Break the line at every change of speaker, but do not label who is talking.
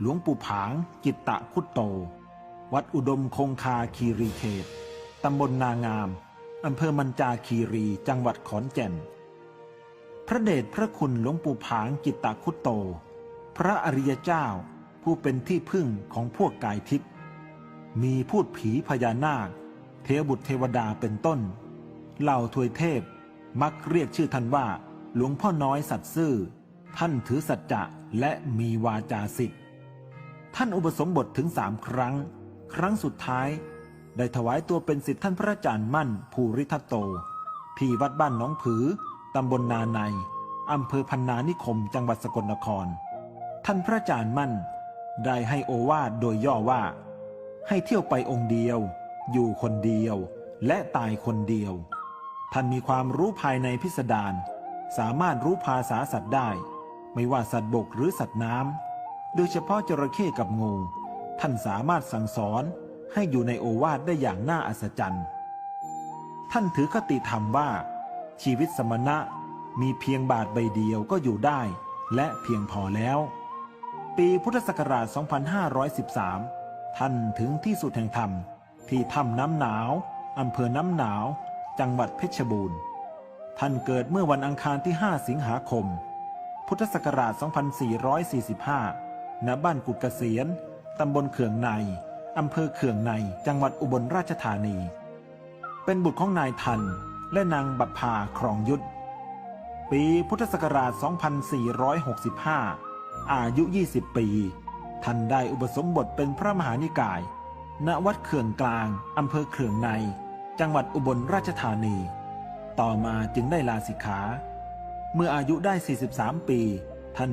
หลวงปู่ผาง กิตตะคุตโต วัดอุดมคงคาคีรีเขต ตำบลนางาม อำเภอมันจาคีรี จังหวัดขอนแก่น พระเดชพระคุณหลวงปู่ผาง กิตตะคุตโต พระอริยเจ้าผู้เป็นที่พึ่งของพวกกายทิพย์มีพูดผีพญานาค เทวบุตรเทวดาเป็นต้น เหล่าทวยเทพมักเรียกชื่อท่านว่า หลวงพ่อน้อยสัตย์ซื่อ ท่านถือสัจจะและมีวาจาสิทธิ์ ท่านอุปสมบทถึงสามครั้ง ครั้งสุดท้าย ได้ถวายตัวเป็นสิทธิท่านพระอาจารย์มั่น ภูริทัตโตที่วัดบ้านน้องผือ ตำบลนาในอำเภอพันนานิคม จังหวัดสกลนคร ท่านพระอาจารย์มั่น ได้ให้โอวาทโดยย่อว่า ให้เที่ยวไปองค์เดียว อยู่คนเดียว และตายคนเดียว ท่านมีความรู้ภายในพิสดารสามารถรู้ภาษาสัตว์ได้ ไม่ว่าสัตว์บกหรือสัตว์น้ำ โดยเฉพาะจระเข้กับงู ท่านสามารถสั่งสอนให้อยู่ในโอวาทได้อย่างน่าอัศจรรย์ ท่านถือคติธรรมว่า ชีวิตสมณะมีเพียงบาทใบเดียวก็อยู่ได้ และเพียงพอแล้ว ปีพุทธศักราช 2513 ท่านถึงที่สุดแห่งธรรม ที่ถ้ำน้ำหนาวอำเภอน้ำหนาว จังหวัดเพชรบูรณ์ ท่านเกิดเมื่อวันอังคารที่ 5 สิงหาคม พุทธศักราช 2445 ณบ้านกุดเกษียณตำบลเขื่องในอำเภอเขื่องในจังหวัดอุบลราชธานี เป็นบุตรของนายทันและนางบัพพาครองยุทธปีพุทธศักราช 2465 อายุ 20 ปี ท่านได้อุปสมบทเป็นพระมหานิกาย ณ วัดเขื่องกลาง อำเภอเขื่องใน จังหวัดอุบลราชธานี ต่อมาจึงได้ลาสิกขา เมื่ออายุได้ 43 ปี ท่าน